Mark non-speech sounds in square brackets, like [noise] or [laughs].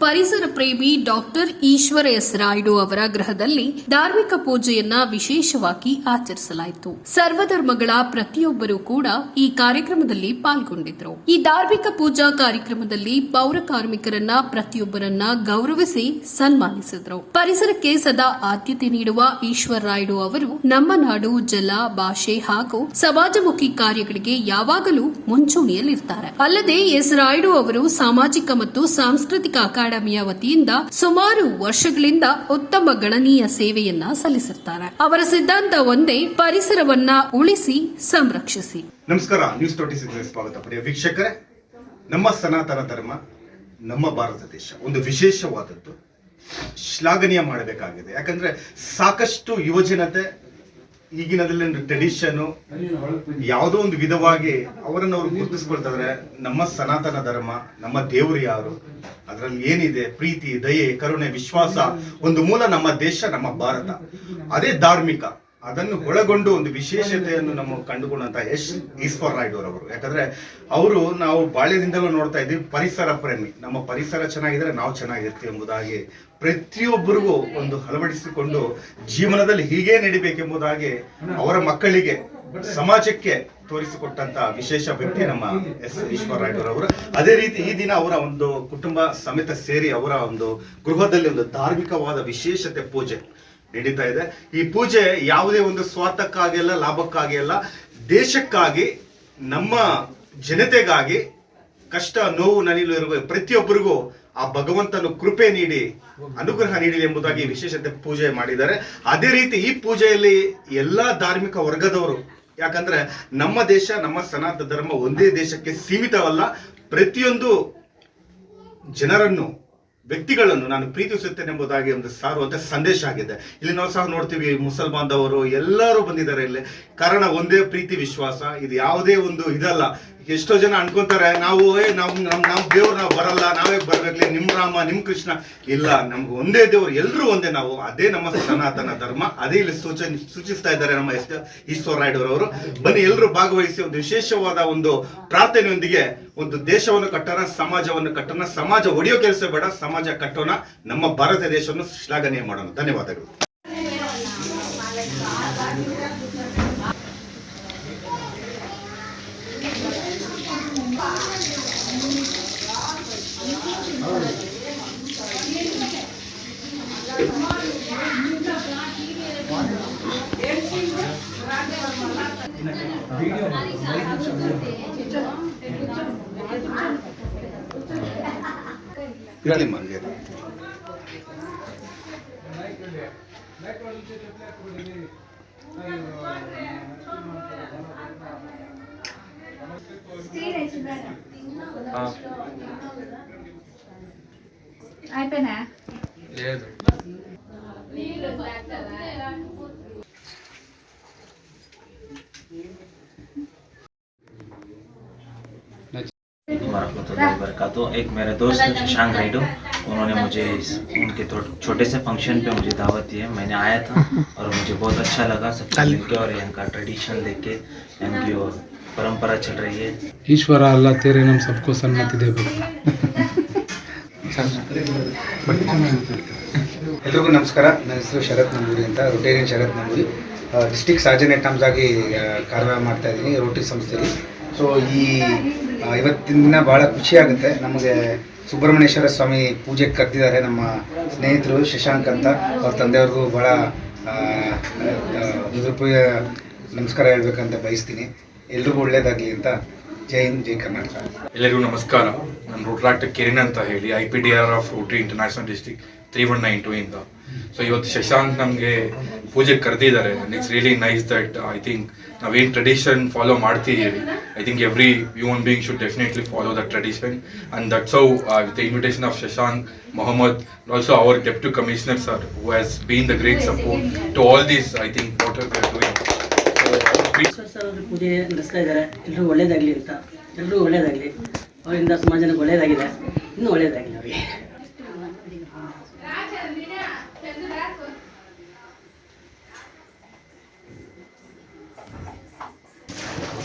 ಪರಿಸರ ಪ್ರೇಮಿ doctor Ishwara S Raidu ಅವರ ಗೃಹದಲ್ಲಿ ಧಾರ್ಮಿಕ ಪೂಜೆಯನ್ನ ವಿಶೇಷವಾಗಿ ಆಚರಿಸಲಾಯಿತು. ಸರ್ವಧರ್ಮಗಳ ಪ್ರತಿಯೊಬ್ಬರೂ ಕೂಡ ಈ ಕಾರ್ಯಕ್ರಮದಲ್ಲಿ ಪಾಲ್ಗೊಂಡಿದ್ರು ಈ ಧಾರ್ಮಿಕ ಪೂಜಾ ಕಾರ್ಯಕ್ರಮದಲ್ಲಿ ಪೌರ ಕಾರ್ಮಿಕರನ್ನ ಪ್ರತಿಯೊಬ್ಬರನ್ನ ಗೌರವಿಸಿ ಸನ್ಮಾನಿಸಿದ್ರು. ಪರಿಸರಕ್ಕೆ ಸದಾ ಆದ್ಯತೆ ನೀಡುವ ಈಶ್ವರ ರಾಯ್ಡು ಅವರು ನಮ್ಮ ನಾಡು, ಜಲ, ಭಾಷೆ ಹಾಗೂ ಸಮಾಜಮುಖಿ ಕಾರ್ಯಗಳಿಗೆ ಯಾವಾಗಲೂ ಮುಂಚೂಣಿಯಲ್ಲಿರ್ತಾರೆ. ಅಲ್ಲದೆ ಎಸ್ ರಾಯ್ಡು ಅವರು ಸಾಮಾಜಿಕ ಮತ್ತು ಸಾಂಸ್ಕೃತಿಕ ಅಕಾಡೆಮಿಯ ವತಿಯಿಂದ ಸುಮಾರು ವರ್ಷಗಳಿಂದ ಉತ್ತಮ ಗಣನೀಯ ಸೇವೆಯನ್ನ ಸಲ್ಲಿಸುತ್ತಾರೆ ಅವರ ಸಿದ್ಧಾಂತ ಒಂದೇ, ಪರಿಸರವನ್ನ ಉಳಿಸಿ, ಸಂರಕ್ಷಿಸಿ. ನಮಸ್ಕಾರ ನ್ಯೂಸ್ ಟ್ವೆಂಟಿ ಸಿಕ್ಸ್ ಸ್ವಾಗತ. ಪ್ರಿಯ ವೀಕ್ಷಕರೇ, ನಮ್ಮ ಸನಾತನ ಧರ್ಮ, ನಮ್ಮ ಭಾರತ ದೇಶ ಒಂದು ವಿಶೇಷವಾದದ್ದು ಶ್ಲಾಘನೀಯ ಮಾಡಬೇಕಾಗಿದೆ. ಯಾಕಂದ್ರೆ ಸಾಕಷ್ಟು ಯುವಜನತೆ ಈಗಿನದಲ್ಲಿ ಟ್ರೆಡಿಷನ್ ಯಾವುದೋ ಒಂದು ವಿಧವಾಗಿ ಅವರನ್ನು ಅವರು ಗುರುತಿಸ್ಕೊಳ್ತಾರೆ ನಮ್ಮ ಸನಾತನ ಧರ್ಮ, ನಮ್ಮ ದೇವರು ಯಾರು? ಅದರಲ್ಲಿ ಏನಿದೆ? ಪ್ರೀತಿ, ದಯೆ, ಕರುಣೆ, ವಿಶ್ವಾಸ, ಒಂದು ಮೂಲ ನಮ್ಮ ದೇಶ, ನಮ್ಮ ಭಾರತ. ಅದೇ ಧಾರ್ಮಿಕ. ಅದನ್ನು ಒಳಗೊಂಡು ಒಂದು ವಿಶೇಷತೆಯನ್ನು ನಮ್ಮ ಕಂಡುಕೊಂಡಂತ ಯಶ್ ಈಶ್ವರ್ ರಾಯ್ಡೂರ್ ಅವರು ಯಾಕಂದ್ರೆ ಅವರು ನಾವು ಬಾಲ್ಯದಿಂದಲೂ ನೋಡ್ತಾ ಇದ್ದೀವಿ, ಪರಿಸರ ಪ್ರೇಮಿ. ನಮ್ಮ ಪರಿಸರ ಚೆನ್ನಾಗಿದ್ರೆ ನಾವು ಚೆನ್ನಾಗಿರ್ತೀವಿ ಎಂಬುದಾಗಿ ಪ್ರತಿಯೊಬ್ಬರಿಗೂ ಒಂದು ಅಳವಡಿಸಿಕೊಂಡು ಜೀವನದಲ್ಲಿ ಹೀಗೆ ನಡಿಬೇಕೆಂಬುದಾಗಿ ಅವರ ಮಕ್ಕಳಿಗೆ, ಸಮಾಜಕ್ಕೆ ತೋರಿಸಿಕೊಟ್ಟಂತ ವಿಶೇಷ ವ್ಯಕ್ತಿ ನಮ್ಮ ಎಸ್ ಈಶ್ವರ ರಾಯ್ಡೂರ್ ಅವರು ಅದೇ ರೀತಿ ಈ ದಿನ ಅವರ ಒಂದು ಕುಟುಂಬ ಸಮೇತ ಸೇರಿ ಅವರ ಒಂದು ಗೃಹದಲ್ಲಿ ಒಂದು ಧಾರ್ಮಿಕವಾದ ವಿಶೇಷತೆ ಪೂಜೆ. ನಡೀತಾ ಇದೆ. ಈ ಪೂಜೆ ಯಾವುದೇ ಒಂದು ಸ್ವಾರ್ಥಕ್ಕಾಗಿ ಅಲ್ಲ ಲಾಭಕ್ಕಾಗಿ ಅಲ್ಲ ದೇಶಕ್ಕಾಗಿ, ನಮ್ಮ ಜನತೆಗಾಗಿ ಕಷ್ಟ, ನೋವು ನನಿಲು ಇರುವ ಪ್ರತಿಯೊಬ್ಬರಿಗೂ ಆ ಭಗವಂತನು ಕೃಪೆ ನೀಡಿ, ಅನುಗ್ರಹ ನೀಡಿ ಎಂಬುದಾಗಿ ವಿಶೇಷತೆ ಪೂಜೆ ಮಾಡಿದ್ದಾರೆ. ಅದೇ ರೀತಿ ಈ ಪೂಜೆಯಲ್ಲಿ ಎಲ್ಲಾ ಧಾರ್ಮಿಕ ವರ್ಗದವರು, ಯಾಕಂದ್ರೆ ನಮ್ಮ ದೇಶ, ನಮ್ಮ ಸನಾತನ ಧರ್ಮ ಒಂದೇ ದೇಶಕ್ಕೆ ಸೀಮಿತವಲ್ಲ, ಪ್ರತಿಯೊಂದು ಜನರನ್ನು ವ್ಯಕ್ತಿಗಳನ್ನು ನಾನು ಪ್ರೀತಿಸುತ್ತೇನೆ ಎಂಬುದಾಗಿ ಒಂದು ಸಾರುವಂತ ಸಂದೇಶ ಆಗಿದೆ. ಇಲ್ಲಿ ನಾವು ಸಹ ನೋಡ್ತೀವಿ, ಮುಸಲ್ಮಾನ್ದವರು ಎಲ್ಲರೂ ಬಂದಿದ್ದಾರೆ ಇಲ್ಲಿ. ಕಾರಣ ಒಂದೇ ಪ್ರೀತಿ, ವಿಶ್ವಾಸ. ಇದು ಯಾವುದೇ ಒಂದು ಇದಲ್ಲ. ಎಷ್ಟೋ ಜನ ಅನ್ಕೊಂತಾರೆ, ನಾವು, ಏ, ನಮ್ ನಮ್ ದೇವ್ರು ನಾವು ಬರಲ್ಲ, ನಾವೇ ಬರ್ಬೇಕಲ್ಲ ನಿಮ್ ರಾಮ, ನಿಮ್ ಕೃಷ್ಣ. ಇಲ್ಲ, ನಮ್ಗೆ ಒಂದೇ ದೇವ್ರು ಎಲ್ಲರೂ ಒಂದೇ ನಾವು. ಅದೇ ನಮ್ಮ ಸನಾತನ ಧರ್ಮ, ಅದೇ ಇಲ್ಲಿ ಸೂಚನೆ ಸೂಚಿಸ್ತಾ ಇದ್ದಾರೆ ನಮ್ಮ ಎಸ್ ಈಶ್ವರ ರಾಯ್ಡು ಅವರು. ಬನ್ನಿ ಎಲ್ಲರೂ ಭಾಗವಹಿಸಿ ಒಂದು ವಿಶೇಷವಾದ ಒಂದು ಪ್ರಾರ್ಥನೆಯೊಂದಿಗೆ ಒಂದು ದೇಶವನ್ನು ಕಟ್ಟೋಣ, ಸಮಾಜವನ್ನು ಕಟ್ಟೋಣ. ಸಮಾಜ ಒಡೆಯೋ ಕೆಲಸ ಬೇಡ, ಸಮಾಜ ಕಟ್ಟೋಣ. ನಮ್ಮ ಭಾರತ ದೇಶವನ್ನು ಶ್ಲಾಘನೆ ಮಾಡೋಣ. ಧನ್ಯವಾದಗಳು. ఇరాలి మందిరం वरकत एक मेरे दोस्त शशांक राइडू उन्होंने मुझे इस- उनके छोटे से फ़ंक्शन पे मुझे दावत दी है। मैंने आया था और मुझे बहुत अच्छा लगा। सबसे मिलके और यहाँ का ट्रेडिशन देख के यहाँ की और परंपरा चल रही है। ईश्वर अल्लाह तेरे नाम सबको सन्मति दे। [laughs] ಬೇಕು ಎಲ್ರಿಗೂ ನಮಸ್ಕಾರ. ನನ್ನ ಹೆಸರು ಶರತ್ ನಂಬೂರಿ ಅಂತ, ರೊಟೇರಿಯನ್ ಶರತ್ ನಂಬೂರಿ. ಡಿಸ್ಟಿಕ್ ಸಾರ್ಜನ್ ಎಟಮ್ಸ್ ಆಗಿ ಕಾರ್ಯ ಮಾಡ್ತಾ ಇದ್ದೀನಿ, ರೋಟರಿ ಸಂಸ್ಥೆಯಲ್ಲಿ ಸೊ ಈ ಇವತ್ತಿನ ದಿನ ಭಾಳ ಖುಷಿ ಆಗುತ್ತೆ ನಮಗೆ ಸುಬ್ರಹ್ಮಣ್ಯೇಶ್ವರ ಸ್ವಾಮಿ ಪೂಜೆಗೆ ಕರೆದಿದ್ದಾರೆ ನಮ್ಮ ಸ್ನೇಹಿತರು ಶಶಾಂಕ್ ಅಂತ. ಅವ್ರ ತಂದೆಯವ್ರಿಗೂ ಭಾಳ ನಿರುಪಯ ನಮಸ್ಕಾರ ಹೇಳ್ಬೇಕಂತ ಬಯಸ್ತೀನಿ. ಎಲ್ರಿಗೂ ಒಳ್ಳೇದಾಗಲಿ ಅಂತ ಜೈ ಹಿಂದ್, ಜೈ ಕರ್ನಾಟಕ. ಎಲ್ಲರಿಗೂ ನಮಸ್ಕಾರ. ನಾನು ರೋಟ್ರಾಕ್ಟ್ ಕಿರಣ್ ಅಂತ ಹೇಳಿ I P D R of Rotary International district three one nine two ಇಂದ. ಸೊ ಇವತ್ತು ಶಶಾಂಕ್ ನಮಗೆ ಪೂಜೆಗೆ ಕರೆದಿದ್ದಾರೆ. It's really nice that I think ನಾವೇನು ಟ್ರೆಡಿಷನ್ ಫಾಲೋ ಮಾಡ್ತಿದ್ದೀವಿ. I think every human being should definitely follow that tradition and that's how with the invitation of Shashank Mohammed also our deputy commissioner sir who has been the great support to all these I think what are doing sir ಪೂಜೆ ನಡೆಸ್ತಾ ಇದ್ದಾರೆ. ಎಲ್ಲರೂ ಒಳ್ಳೇದಾಗಲಿ ಅಂತ. ಎಲ್ಲರೂ ಒಳ್ಳೇದಾಗಲಿ. ಅವರಿಂದ ಸಮಾಜನಿಗೆ ಒಳ್ಳೇದಾಗಿದೆ. ಇನ್ನೂ ಒಳ್ಳೇದಾಗಲಿ ಅವರಿಗೆ.